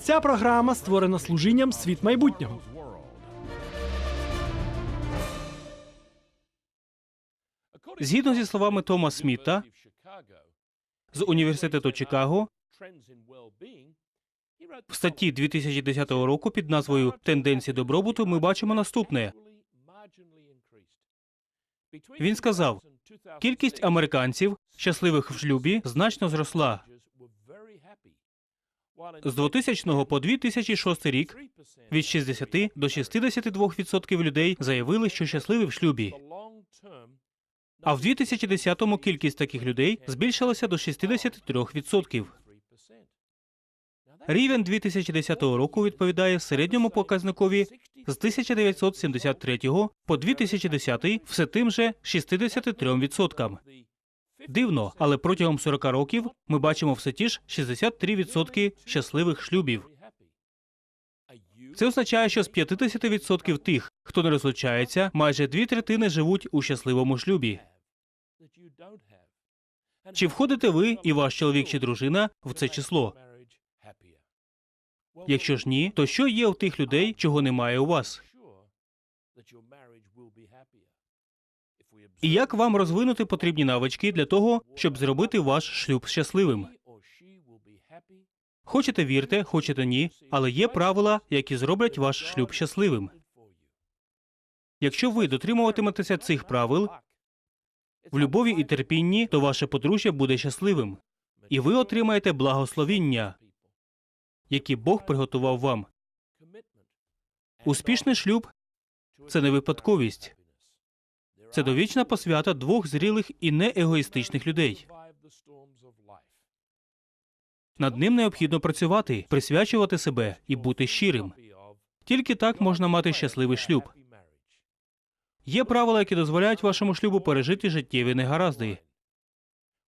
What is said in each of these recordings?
Ця програма створена служінням світ майбутнього. Згідно зі словами Тома Сміта з університету Чикаго, в статті 2010 року під назвою Тенденції добробуту ми бачимо наступне. Він сказав, кількість американців, щасливих в шлюбі, значно зросла. З 2000 по 2006 рік від 60 до 62% людей заявили, що щасливі в шлюбі. А в 2010-му кількість таких людей збільшилася до 63%. Рівень 2010 року відповідає середньому показникові з 1973 по 2010 все тим же 63%. Дивно, але протягом 40 років ми бачимо все ті ж 63% щасливих шлюбів. Це означає, що з 50% тих, хто не розлучається, майже дві третини живуть у щасливому шлюбі. Чи входите ви і ваш чоловік чи дружина в це число? Якщо ж ні, то що є у тих людей, чого немає у вас? І як вам розвинути потрібні навички для того, щоб зробити ваш шлюб щасливим? Хочете вірте, хочете ні, але є правила, які зроблять ваш шлюб щасливим. Якщо ви дотримуватиметеся цих правил в любові і терпінні, то ваше подружжя буде щасливим, і ви отримаєте благословіння, які Бог приготував вам. Успішний шлюб це не випадковість, це довічна посвята двох зрілих і неегоїстичних людей. Над ним необхідно працювати, присвячувати себе і бути щирим. Тільки так можна мати щасливий шлюб. Є правила, які дозволяють вашому шлюбу пережити життєві негаразди.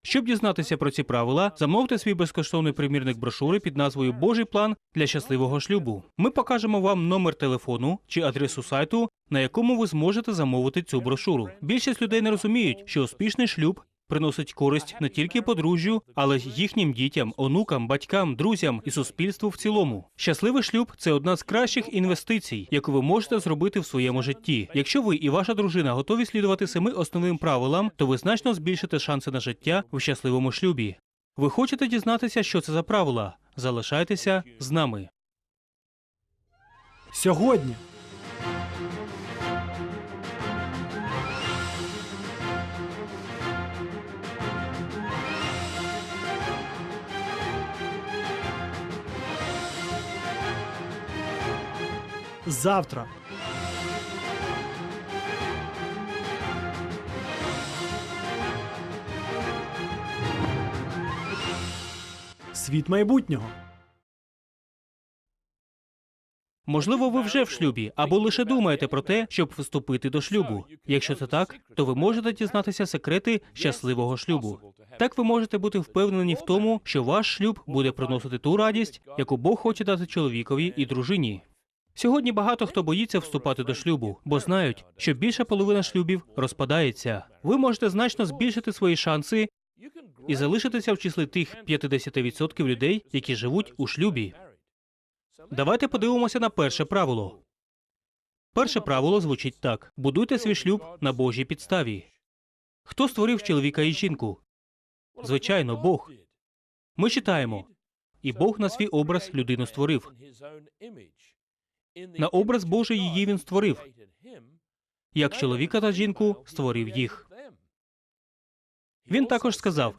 Щоб дізнатися про ці правила, замовте свій безкоштовний примірник брошури під назвою Божий план для щасливого шлюбу. Ми покажемо вам номер телефону чи адресу сайту, на якому ви зможете замовити цю брошуру. Більшість людей не розуміють, що успішний шлюб приносить користь не тільки подружжю, але й їхнім дітям, онукам, батькам, друзям і суспільству в цілому. Щасливий шлюб це одна з кращих інвестицій, яку ви можете зробити в своєму житті. Якщо ви і ваша дружина готові слідувати семи основним правилам, то ви значно збільшите шанси на життя в щасливому шлюбі. Ви хочете дізнатися, що це за правила? Залишайтеся з нами. Сьогодні завтра. Світ майбутнього. Можливо, ви вже в шлюбі або лише думаєте про те, щоб вступити до шлюбу. Якщо це так, то ви можете дізнатися секрети щасливого шлюбу. Так ви можете бути впевнені в тому, що ваш шлюб буде приносити ту радість, яку Бог хоче дати чоловікові і дружині. Сьогодні багато хто боїться вступати до шлюбу, бо знають, що більша половина шлюбів розпадається. Ви можете значно збільшити свої шанси і залишитися в числі тих 50% людей, які живуть у шлюбі. Давайте подивимося на перше правило. Перше правило звучить так: будуйте свій шлюб на Божій підставі. Хто створив чоловіка і жінку? Звичайно, Бог. Ми читаємо, і Бог на свій образ людину створив. На образ Божий її він створив, як чоловіка та жінку створив їх. Він також сказав: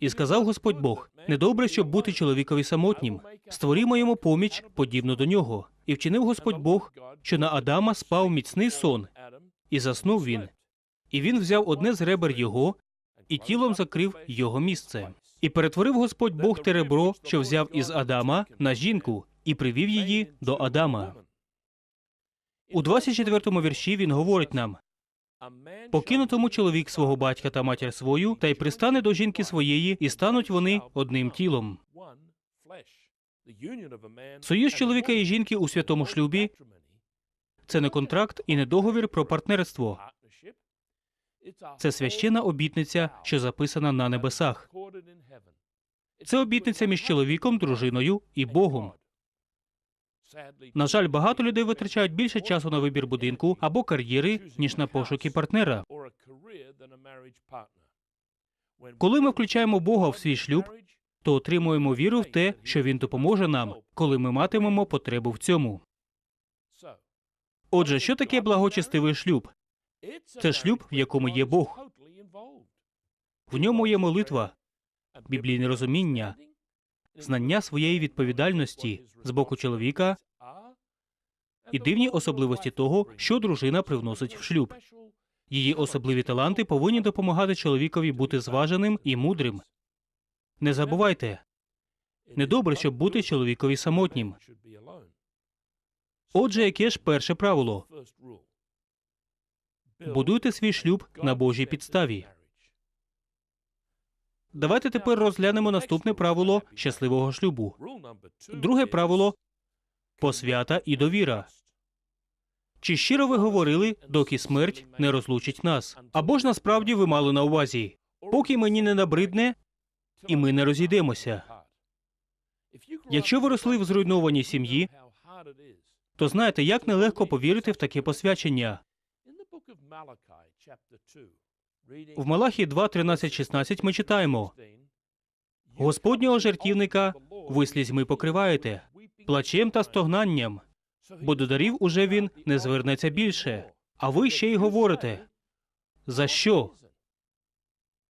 і сказав Господь Бог: недобре, щоб бути чоловікові самотнім. Створімо йому поміч, подібну до нього. І вчинив Господь Бог, що на Адама спав міцний сон, і заснув він. І він взяв одне з ребер його і тілом закрив його місце. І перетворив Господь Бог те ребро, що взяв із Адама, на жінку, і привів її до Адама. У 24-му вірші він говорить нам: покинутому чоловік свого батька та матір свою, та й пристане до жінки своєї, і стануть вони одним тілом. Союз чоловіка і жінки у святому шлюбі це не контракт і не договір про партнерство. Це священна обітниця, що записана на небесах. Це обітниця між чоловіком, дружиною і Богом. На жаль, багато людей витрачають більше часу на вибір будинку або кар'єри, ніж на пошуки партнера. Коли ми включаємо Бога в свій шлюб, то отримуємо віру в те, що він допоможе нам, коли ми матимемо потребу в цьому. Отже, що таке благочестивий шлюб? Це шлюб, в якому є Бог. В ньому є молитва, біблійне розуміння, знання своєї відповідальності з боку чоловіка і дивні особливості того, що дружина привносить в шлюб. Її особливі таланти повинні допомагати чоловікові бути зваженим і мудрим. Не забувайте, недобре, щоб бути чоловікові самотнім. Отже, яке ж перше правило? Будуйте свій шлюб на Божій підставі. Давайте тепер розглянемо наступне правило щасливого шлюбу. Друге правило Посвята і довіра. Чи щиро ви говорили, доки смерть не розлучить нас? Або ж насправді ви мали на увазі, поки мені не набридне, і ми не розійдемося. Якщо ви росли в зруйнованій сім'ї, то знаєте, як нелегко повірити в таке посвячення. В Малахі 2, 13, 16 ми читаємо Господнього жертівника ви слізьми покриваєте, плачем та стогнанням, бо до дарів уже він не звернеться більше. А ви ще й говорите. За що?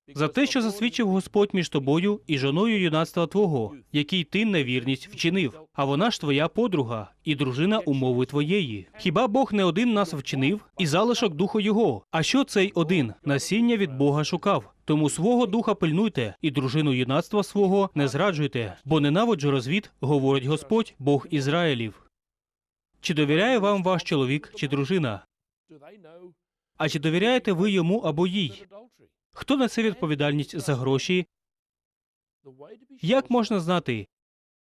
За те, що засвідчив Господь між тобою і жоною юнацтва твого, який ти невірність вчинив, а вона ж твоя подруга і дружина умови твоєї. Хіба Бог не один нас вчинив і залишок духу його? А що цей один насіння від Бога шукав? Тому свого духа пильнуйте, і дружину юнацтва свого не зраджуйте, бо ненавиджу розвід, говорить Господь, Бог Ізраїлів. Чи довіряє вам ваш чоловік чи дружина? А чи довіряєте ви йому або їй? Хто несе відповідальність за гроші? Як можна знати,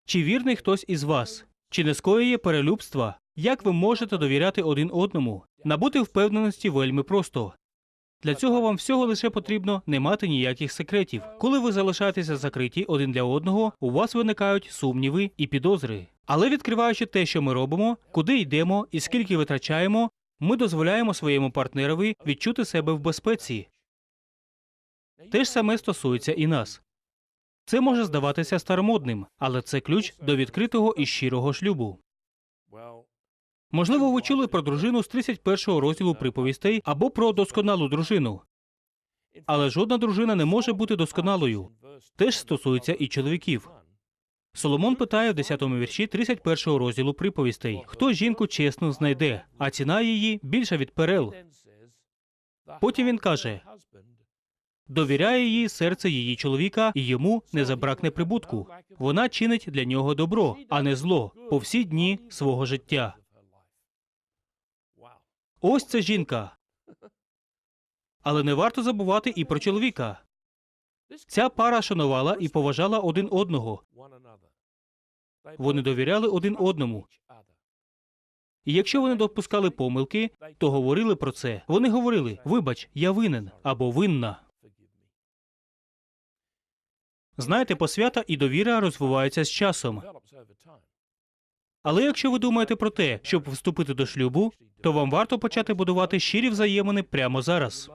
чи вірний хтось із вас, чи не скоює перелюбства? Як ви можете довіряти один одному? Набути впевненості вельми просто. Для цього вам всього лише потрібно не мати ніяких секретів. Коли ви залишаєтеся закриті один для одного, у вас виникають сумніви і підозри. Але відкриваючи те, що ми робимо, куди йдемо і скільки витрачаємо, ми дозволяємо своєму партнерові відчути себе в безпеці. Те ж саме стосується і нас. Це може здаватися старомодним, але це ключ до відкритого і щирого шлюбу. Можливо, ви чули про дружину з 31-го розділу приповістей або про досконалу дружину. Але жодна дружина не може бути досконалою. Теж стосується і чоловіків. Соломон питає в 10-му вірші 31-го розділу приповістей: хто жінку чесно знайде, а ціна її більша від перел. Потім він каже: Довіряє їй серце її чоловіка, і йому не забракне прибутку. Вона чинить для нього добро, а не зло, по всі дні свого життя. Ось це жінка. Але не варто забувати і про чоловіка. Ця пара шанувала і поважала один одного. Вони довіряли один одному. І якщо вони допускали помилки, то говорили про це. Вони говорили: Вибач, я винен або винна. Знаєте, посвята і довіра розвиваються з часом. Але якщо ви думаєте про те, щоб вступити до шлюбу, то вам варто почати будувати щирі взаємини прямо зараз.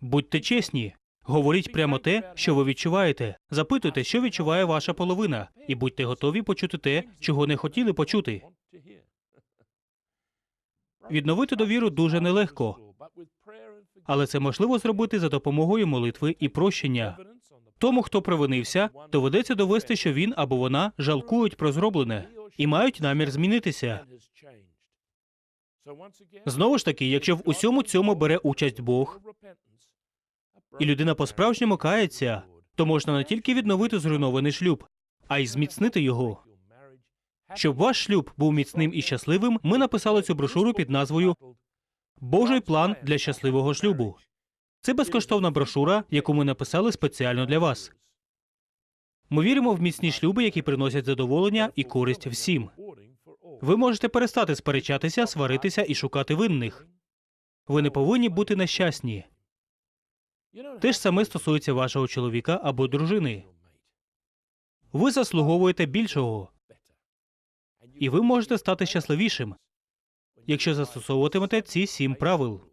Будьте чесні, говоріть прямо те, що ви відчуваєте. Запитуйте, що відчуває ваша половина, і будьте готові почути те, чого не хотіли почути. Відновити довіру дуже нелегко, але це можливо зробити за допомогою молитви і прощення. Тому, хто провинився, доведеться довести, що він або вона жалкують про зроблене і мають намір змінитися. Знову ж таки, якщо в усьому цьому бере участь Бог, і людина по-справжньому кається, то можна не тільки відновити зруйнований шлюб, а й зміцнити його. Щоб ваш шлюб був міцним і щасливим, ми написали цю брошуру під назвою Божий план для щасливого шлюбу. Це безкоштовна брошура, яку ми написали спеціально для вас. Ми віримо в міцні шлюби, які приносять задоволення і користь всім. Ви можете перестати сперечатися, сваритися і шукати винних. Ви не повинні бути нещасні. Те ж саме стосується вашого чоловіка або дружини. Ви заслуговуєте більшого. і ви можете стати щасливішим, якщо застосовуватимете ці сім правил.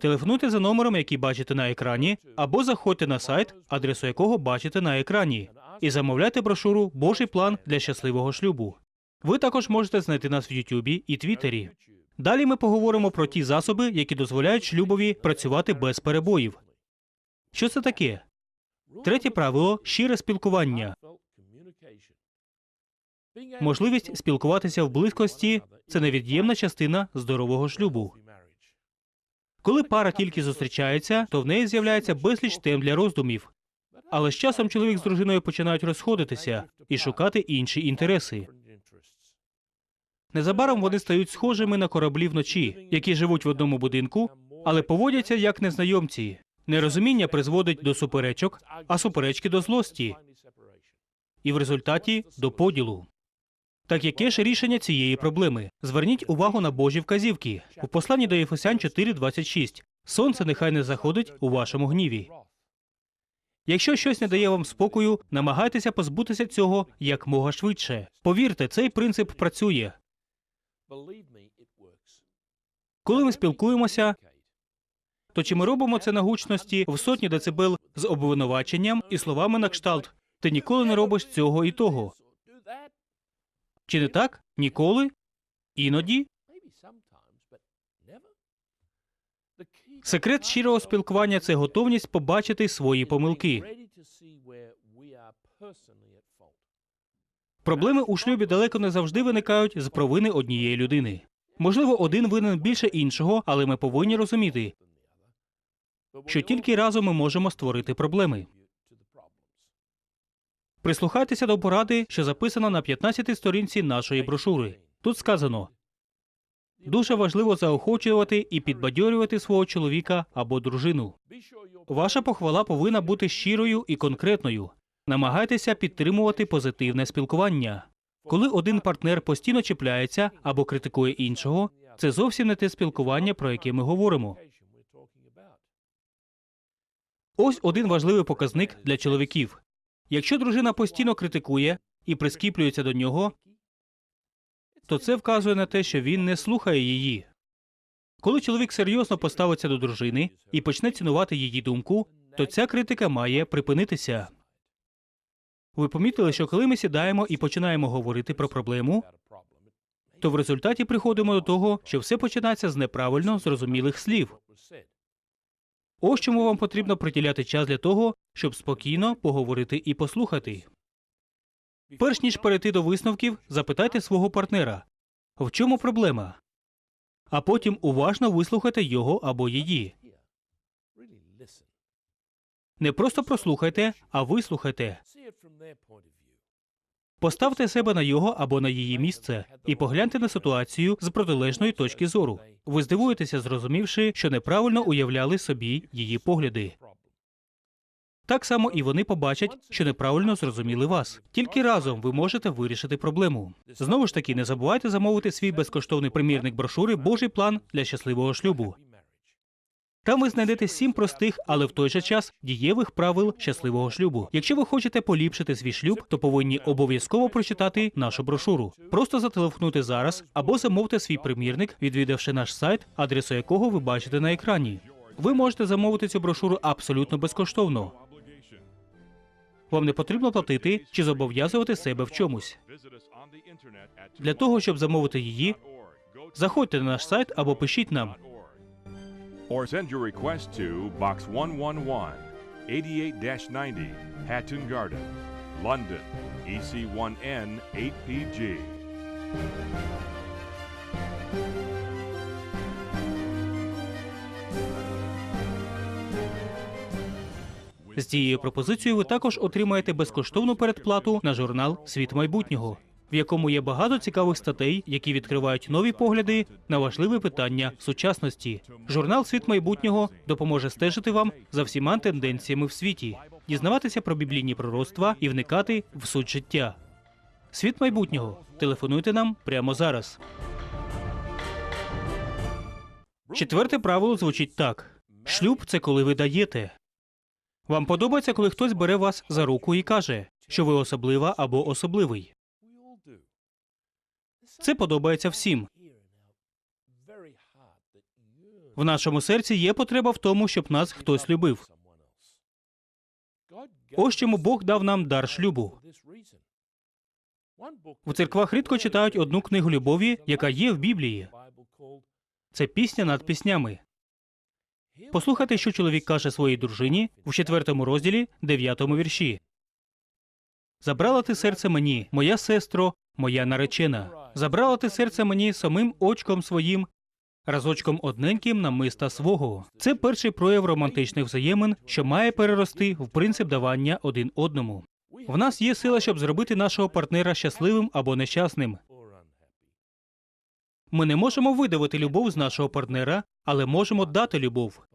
Телефонуйте за номером, який бачите на екрані, або заходьте на сайт, адресу якого бачите на екрані, і замовляйте брошуру Божий план для щасливого шлюбу. Ви також можете знайти нас в Ютубі і Твіттері. Далі ми поговоримо про ті засоби, які дозволяють шлюбові працювати без перебоїв. Що це таке? Третє правило щире спілкування. Можливість спілкуватися в близькості це невід'ємна частина здорового шлюбу. Коли пара тільки зустрічається, то в неї з'являється безліч тем для роздумів. Але з часом чоловік з дружиною починають розходитися і шукати інші інтереси. Незабаром вони стають схожими на кораблі вночі, які живуть в одному будинку, але поводяться як незнайомці. Нерозуміння призводить до суперечок, а суперечки до злості, і в результаті до поділу. Так яке ж рішення цієї проблеми? Зверніть увагу на Божі вказівки. У посланні до Єфесян 4.26. Сонце нехай не заходить у вашому гніві. Якщо щось не дає вам спокою, намагайтеся позбутися цього якмога швидше. Повірте, цей принцип працює. Коли ми спілкуємося, то чи ми робимо це на гучності в сотні децибел з обвинуваченням і словами на кшталт ти ніколи не робиш цього і того. Чи не так? Ніколи? Іноді? Секрет щирого спілкування це готовність побачити свої помилки. Проблеми у шлюбі далеко не завжди виникають з провини однієї людини. Можливо, один винен більше іншого, але ми повинні розуміти, що тільки разом ми можемо створити проблеми. Прислухайтеся до поради, що записано на 15-й сторінці нашої брошури. Тут сказано дуже важливо заохочувати і підбадьорювати свого чоловіка або дружину. Ваша похвала повинна бути щирою і конкретною. Намагайтеся підтримувати позитивне спілкування. Коли один партнер постійно чіпляється або критикує іншого, це зовсім не те спілкування, про яке ми говоримо. Ось один важливий показник для чоловіків. Якщо дружина постійно критикує і прискіплюється до нього, то це вказує на те, що він не слухає її. Коли чоловік серйозно поставиться до дружини і почне цінувати її думку, то ця критика має припинитися. Ви помітили, що коли ми сідаємо і починаємо говорити про проблему, то в результаті приходимо до того, що все починається з неправильно зрозумілих слів. Ось чому вам потрібно приділяти час для того, щоб спокійно поговорити і послухати. Перш ніж перейти до висновків, запитайте свого партнера, в чому проблема, а потім уважно вислухайте його або її. Не просто прослухайте, а вислухайте. Поставте себе на його або на її місце і погляньте на ситуацію з протилежної точки зору. Ви здивуєтеся, зрозумівши, що неправильно уявляли собі її погляди. Так само і вони побачать, що неправильно зрозуміли вас. Тільки разом ви можете вирішити проблему. Знову ж таки, не забувайте замовити свій безкоштовний примірник брошури Божий план для щасливого шлюбу. Там ви знайдете сім простих, але в той же час дієвих правил щасливого шлюбу. Якщо ви хочете поліпшити свій шлюб, то повинні обов'язково прочитати нашу брошуру. Просто зателефонуйте зараз або замовте свій примірник, відвідавши наш сайт, адресу якого ви бачите на екрані. Ви можете замовити цю брошуру абсолютно безкоштовно. Вам не потрібно платити чи зобов'язувати себе в чомусь. Для того, щоб замовити її, заходьте на наш сайт або пишіть нам. Or send your request to Box 111, 88 90, Hatton Garden, London, E EC1N 8PG. З цією пропозицією ви також отримаєте безкоштовну передплату на журнал Світ майбутнього, в якому є багато цікавих статей, які відкривають нові погляди на важливі питання сучасності. Журнал Світ майбутнього допоможе стежити вам за всіма тенденціями в світі, дізнаватися про біблійні пророцтва і вникати в суть життя. Світ майбутнього. Телефонуйте нам прямо зараз. Четверте правило звучить так: шлюб це коли ви даєте. Вам подобається, коли хтось бере вас за руку і каже, що ви особлива або особливий. Це подобається всім. В нашому серці є потреба в тому, щоб нас хтось любив. Ось чому Бог дав нам дар шлюбу. В церквах рідко читають одну книгу любові, яка є в Біблії. Це пісня над піснями. Послухайте, що чоловік каже своїй дружині в четвертому розділі, дев'ятому вірші. Забрала ти серце мені, моя сестро, моя наречена. Забрала ти серце мені самим очком своїм, разочком одненьким намиста свого. Це перший прояв романтичних взаємин, що має перерости в принцип давання один одному. В нас є сила, щоб зробити нашого партнера щасливим або нещасним. Ми не можемо видавити любов з нашого партнера, але можемо дати любов.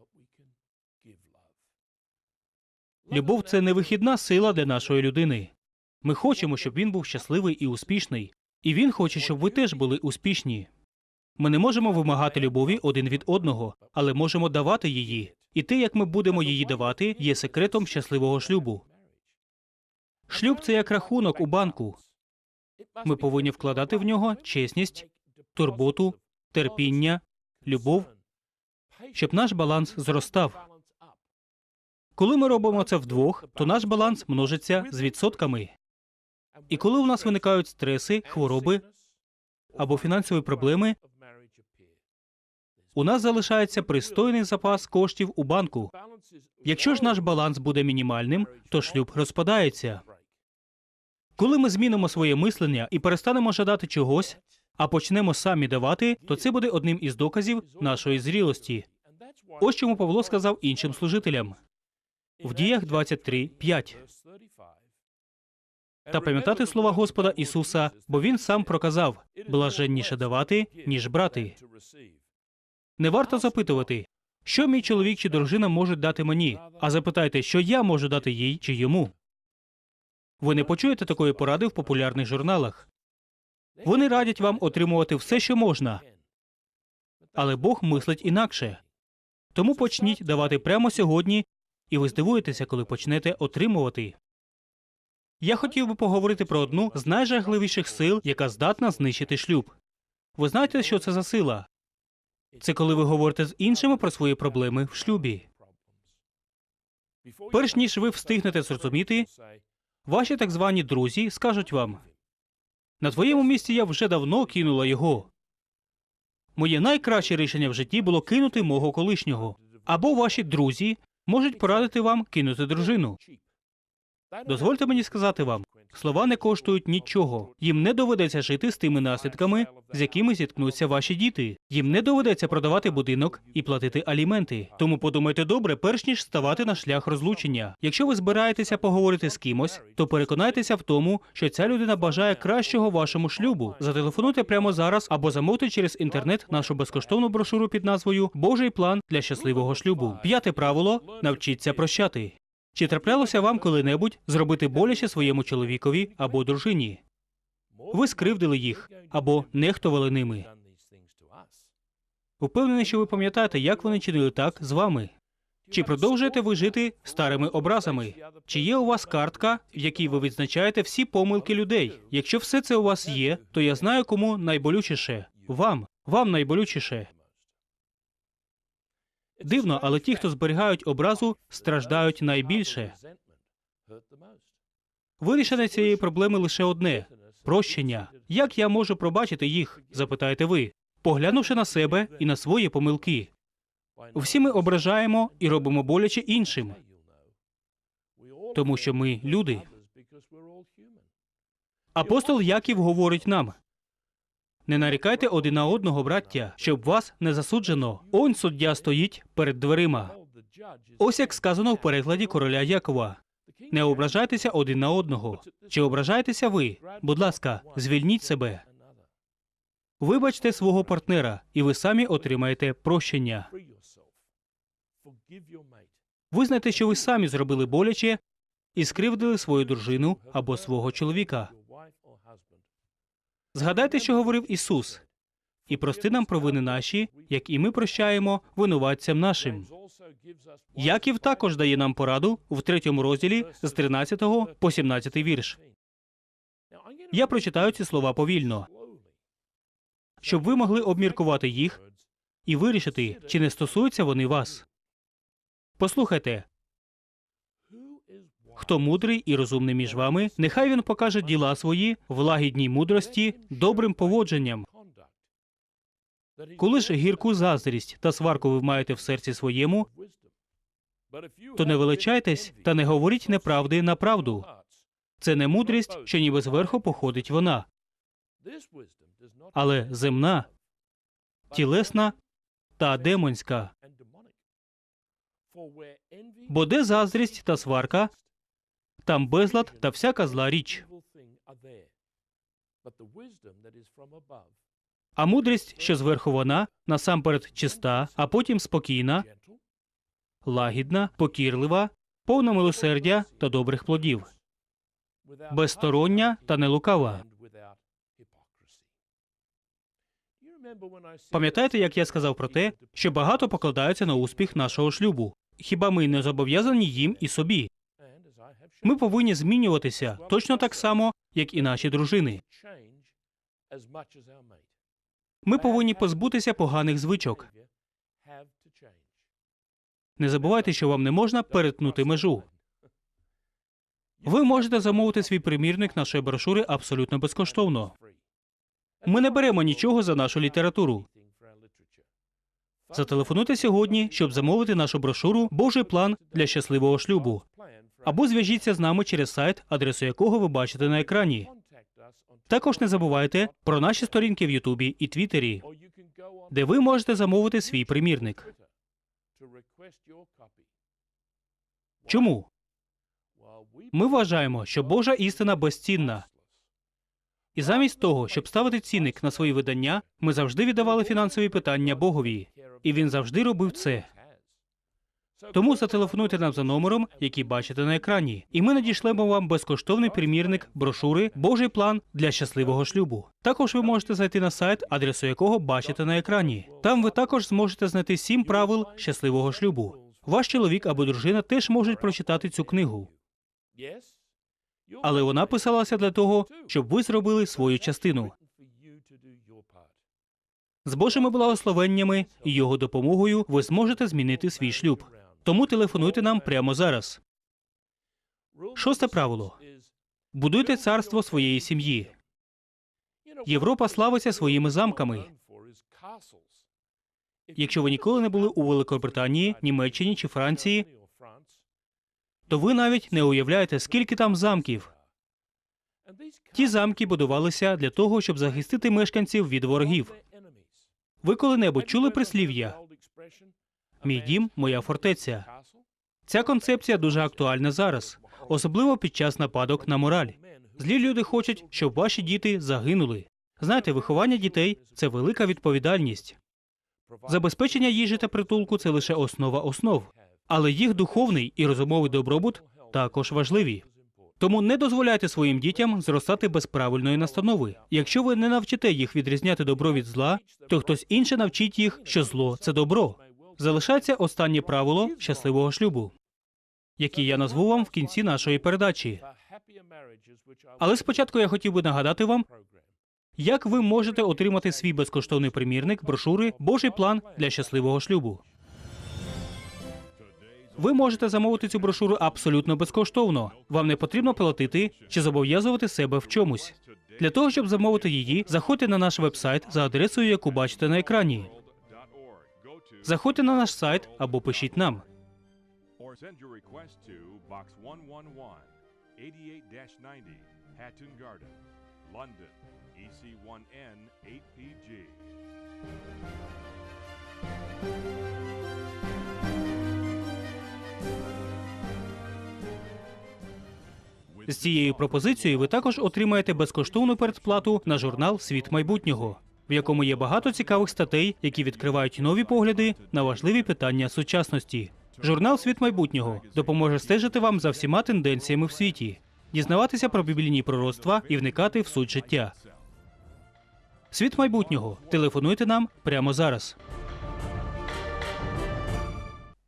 Любов це невихідна сила для нашої людини. Ми хочемо, щоб він був щасливий і успішний, і він хоче, щоб ви теж були успішні. Ми не можемо вимагати любові один від одного, але можемо давати її. І те, як ми будемо її давати, є секретом щасливого шлюбу. Шлюб це як рахунок у банку. Ми повинні вкладати в нього чесність, турботу, терпіння, любов, щоб наш баланс зростав. Коли ми робимо це вдвох, то наш баланс множиться з відсотками. І коли у нас виникають стреси, хвороби або фінансові проблеми, у нас залишається пристойний запас коштів у банку. Якщо ж наш баланс буде мінімальним, то шлюб розпадається. Коли ми змінимо своє мислення і перестанемо жадати чогось, а почнемо самі давати, то це буде одним із доказів нашої зрілості. Ось чому Павло сказав іншим служителям в діях 23.5. Та пам'ятати слова Господа Ісуса, бо Він сам проказав блаженніше давати, ніж брати. Не варто запитувати, що мій чоловік чи дружина можуть дати мені, а запитайте, що я можу дати їй чи йому. Ви не почуєте такої поради в популярних журналах. Вони радять вам отримувати все, що можна, але Бог мислить інакше. Тому почніть давати прямо сьогодні, і ви здивуєтеся, коли почнете отримувати. Я хотів би поговорити про одну з найжахливіших сил, яка здатна знищити шлюб. Ви знаєте, що це за сила? Це коли ви говорите з іншими про свої проблеми в шлюбі. Перш ніж ви встигнете зрозуміти, ваші так звані друзі скажуть вам на твоєму місці я вже давно кинула його. Моє найкраще рішення в житті було кинути мого колишнього. Або ваші друзі можуть порадити вам кинути дружину. Дозвольте мені сказати вам, слова не коштують нічого. Їм не доведеться жити з тими наслідками, з якими зіткнуться ваші діти. Їм не доведеться продавати будинок і платити аліменти. Тому подумайте добре, перш ніж ставати на шлях розлучення. Якщо ви збираєтеся поговорити з кимось, то переконайтеся в тому, що ця людина бажає кращого вашому шлюбу. Зателефонуйте прямо зараз або замовте через інтернет нашу безкоштовну брошуру під назвою Божий план для щасливого шлюбу. П'яте правило навчіться прощати. Чи траплялося вам коли-небудь зробити боляче своєму чоловікові або дружині? Ви скривдили їх або нехтували ними. Упевнений, що ви пам'ятаєте, як вони чинили так з вами. Чи продовжуєте ви жити старими образами? Чи є у вас картка, в якій ви відзначаєте всі помилки людей? Якщо все це у вас є, то я знаю, кому найболючіше. Вам, вам найболючіше. Дивно, але ті, хто зберігають образу, страждають найбільше. Вирішення цієї проблеми лише одне прощення. Як я можу пробачити їх? запитаєте ви, поглянувши на себе і на свої помилки. Всі ми ображаємо і робимо боляче іншим, тому що ми люди. Апостол Яків говорить нам: не нарікайте один на одного, браття, щоб вас не засуджено. Он суддя стоїть перед дверима. Ось як сказано в перекладі короля Якова. Не ображайтеся один на одного. Чи ображаєтеся ви? Будь ласка, звільніть себе. Вибачте свого партнера, і ви самі отримаєте прощення. Визнайте, що ви самі зробили боляче і скривдили свою дружину або свого чоловіка. Згадайте, що говорив Ісус, і прости нам провини наші, як і ми прощаємо винуватцям нашим. Яків також дає нам пораду в третьому розділі з 13 по 17 вірш. Я прочитаю ці слова повільно. щоб ви могли обміркувати їх і вирішити, чи не стосуються вони вас. Послухайте, хто мудрий і розумний між вами, нехай він покаже діла свої в лагідній мудрості, добрим поводженням. Коли ж гірку заздрість та сварку ви маєте в серці своєму, то не величайтесь та не говоріть неправди на правду. Це не мудрість, що ніби зверху походить вона, але земна, тілесна та демонська. Бо де заздрість та сварка, там безлад та всяка зла річ. А мудрість, що зверху вона, насамперед чиста, а потім спокійна, лагідна, покірлива, повна милосердя та добрих плодів, безстороння та нелукава. Пам'ятаєте, як я сказав про те, що багато покладаються на успіх нашого шлюбу? Хіба ми не зобов'язані їм і собі? Ми повинні змінюватися точно так само, як і наші дружини. Ми повинні позбутися поганих звичок. Не забувайте, що вам не можна перетнути межу. Ви можете замовити свій примірник нашої брошури абсолютно безкоштовно. Ми не беремо нічого за нашу літературу. Зателефонуйте сьогодні, щоб замовити нашу брошуру Божий план для щасливого шлюбу. Або зв'яжіться з нами через сайт, адресу якого ви бачите на екрані. Також не забувайте про наші сторінки в Ютубі і Твіттері, де ви можете замовити свій примірник. Чому? Ми вважаємо, що Божа істина безцінна. І замість того, щоб ставити цінник на свої видання, ми завжди віддавали фінансові питання Богові, і він завжди робив це. Тому зателефонуйте нам за номером, який бачите на екрані, і ми надішлемо вам безкоштовний примірник брошури Божий план для щасливого шлюбу. Також ви можете зайти на сайт, адресу якого бачите на екрані. Там ви також зможете знайти сім правил щасливого шлюбу. Ваш чоловік або дружина теж можуть прочитати цю книгу, але вона писалася для того, щоб ви зробили свою частину. З Божими благословеннями і його допомогою ви зможете змінити свій шлюб. Тому телефонуйте нам прямо зараз. Шосте правило. Будуйте царство своєї сім'ї. Європа славиться своїми замками. Якщо ви ніколи не були у Великобританії, Німеччині чи Франції, то ви навіть не уявляєте, скільки там замків. Ті замки будувалися для того, щоб захистити мешканців від ворогів. Ви коли-небудь чули прислів'я Мій дім, моя фортеця. Ця концепція дуже актуальна зараз, особливо під час нападок на мораль. Злі люди хочуть, щоб ваші діти загинули. Знаєте, виховання дітей це велика відповідальність. Забезпечення їжі та притулку це лише основа основ, але їх духовний і розумовий добробут також важливі. Тому не дозволяйте своїм дітям зростати без правильної настанови. Якщо ви не навчите їх відрізняти добро від зла, то хтось інше навчить їх, що зло це добро. Залишається останнє правило щасливого шлюбу, яке я назву вам в кінці нашої передачі. Але спочатку я хотів би нагадати вам, як ви можете отримати свій безкоштовний примірник брошури Божий план для щасливого шлюбу. Ви можете замовити цю брошуру абсолютно безкоштовно. Вам не потрібно платити чи зобов'язувати себе в чомусь. Для того, щоб замовити її, заходьте на наш вебсайт за адресою, яку бачите на екрані. Заходьте на наш сайт або пишіть нам. Or send your request to Box 111, 88 90, Hatton Garden, London, EC1N 8PG. З цією пропозицією ви також отримаєте безкоштовну передплату на журнал Світ майбутнього, в якому є багато цікавих статей, які відкривають нові погляди на важливі питання сучасності. Журнал Світ майбутнього допоможе стежити вам за всіма тенденціями в світі, дізнаватися про біблійні пророцтва і вникати в суть життя. Світ майбутнього. Телефонуйте нам прямо зараз.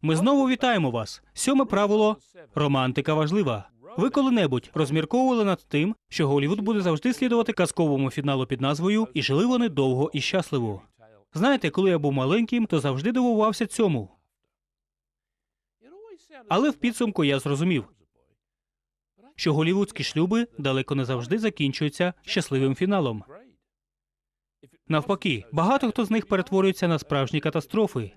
Ми знову вітаємо вас. Сьоме правило романтика важлива. Ви коли-небудь розмірковували над тим, що Голівуд буде завжди слідувати казковому фіналу під назвою І жили вони довго і щасливо. Знаєте, коли я був маленьким, то завжди дивувався цьому. Але в підсумку я зрозумів, що голівудські шлюби далеко не завжди закінчуються щасливим фіналом. Навпаки, багато хто з них перетворюється на справжні катастрофи.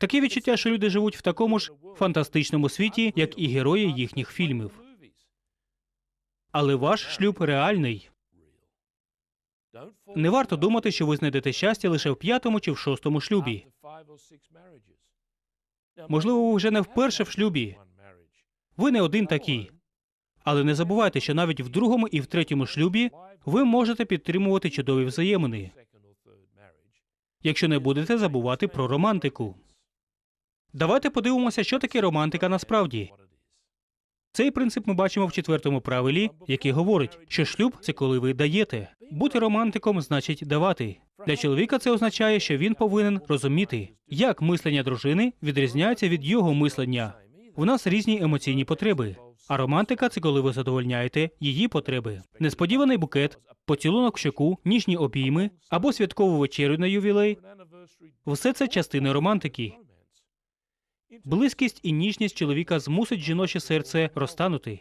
Таке відчуття, що люди живуть в такому ж фантастичному світі, як і герої їхніх фільмів. Але ваш шлюб реальний. Не варто думати, що ви знайдете щастя лише в п'ятому чи в шостому шлюбі. Можливо, ви вже не вперше в шлюбі. Ви не один такий. Але не забувайте, що навіть в другому і в третьому шлюбі ви можете підтримувати чудові взаємини, якщо не будете забувати про романтику. Давайте подивимося, що таке романтика насправді. Цей принцип ми бачимо в четвертому правилі, який говорить, що шлюб це коли ви даєте. Бути романтиком значить давати. Для чоловіка це означає, що він повинен розуміти, як мислення дружини відрізняється від його мислення. У нас різні емоційні потреби. А романтика це коли ви задовольняєте її потреби. Несподіваний букет, поцілунок в щоку, ніжні обійми або святкову вечерю на ювілей все це частини романтики. Близькість і ніжність чоловіка змусить жіноче серце розтанути.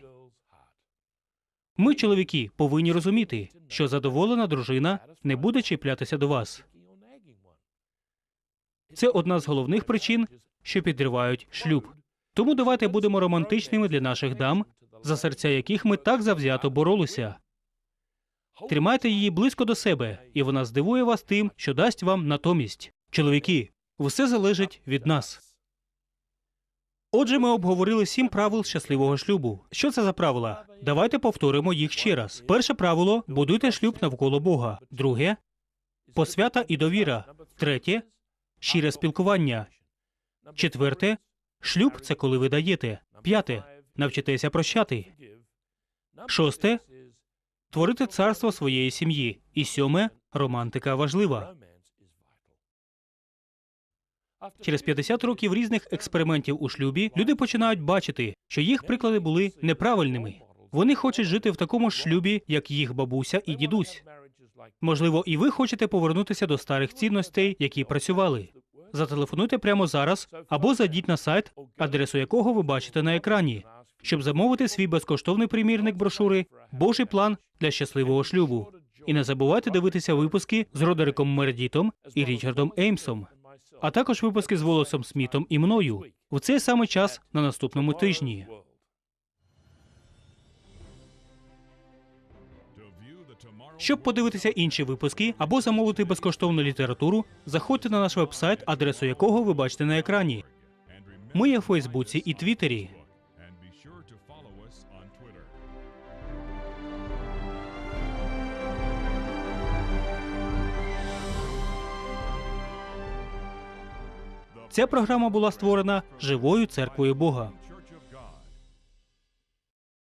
Ми, чоловіки, повинні розуміти, що задоволена дружина не буде чіплятися до вас. Це одна з головних причин, що підривають шлюб. Тому давайте будемо романтичними для наших дам, за серця яких ми так завзято боролися. Тримайте її близько до себе, і вона здивує вас тим, що дасть вам натомість. Чоловіки, все залежить від нас. Отже, ми обговорили сім правил щасливого шлюбу. Що це за правила? Давайте повторимо їх ще раз. Перше правило будуйте шлюб навколо Бога. Друге посвята і довіра. Третє щире спілкування. Четверте шлюб це коли ви даєте. П'яте навчитеся прощати. Шосте творити царство своєї сім'ї. І сьоме романтика важлива. Через 50 років різних експериментів у шлюбі люди починають бачити, що їх приклади були неправильними. Вони хочуть жити в такому ж шлюбі, як їх бабуся і дідусь. Можливо, і ви хочете повернутися до старих цінностей, які працювали. Зателефонуйте прямо зараз або зайдіть на сайт, адресу якого ви бачите на екрані, щоб замовити свій безкоштовний примірник брошури Божий план для щасливого шлюбу. І не забувайте дивитися випуски з Родериком Мередітом і Річардом Еймсом, а також випуски з Волосом Смітом і мною в цей самий час на наступному тижні. Щоб подивитися інші випуски або замовити безкоштовну літературу, заходьте на наш вебсайт, адресу якого ви бачите на екрані. Ми є в Фейсбуці і Твіттері. Ця програма була створена живою церквою Бога.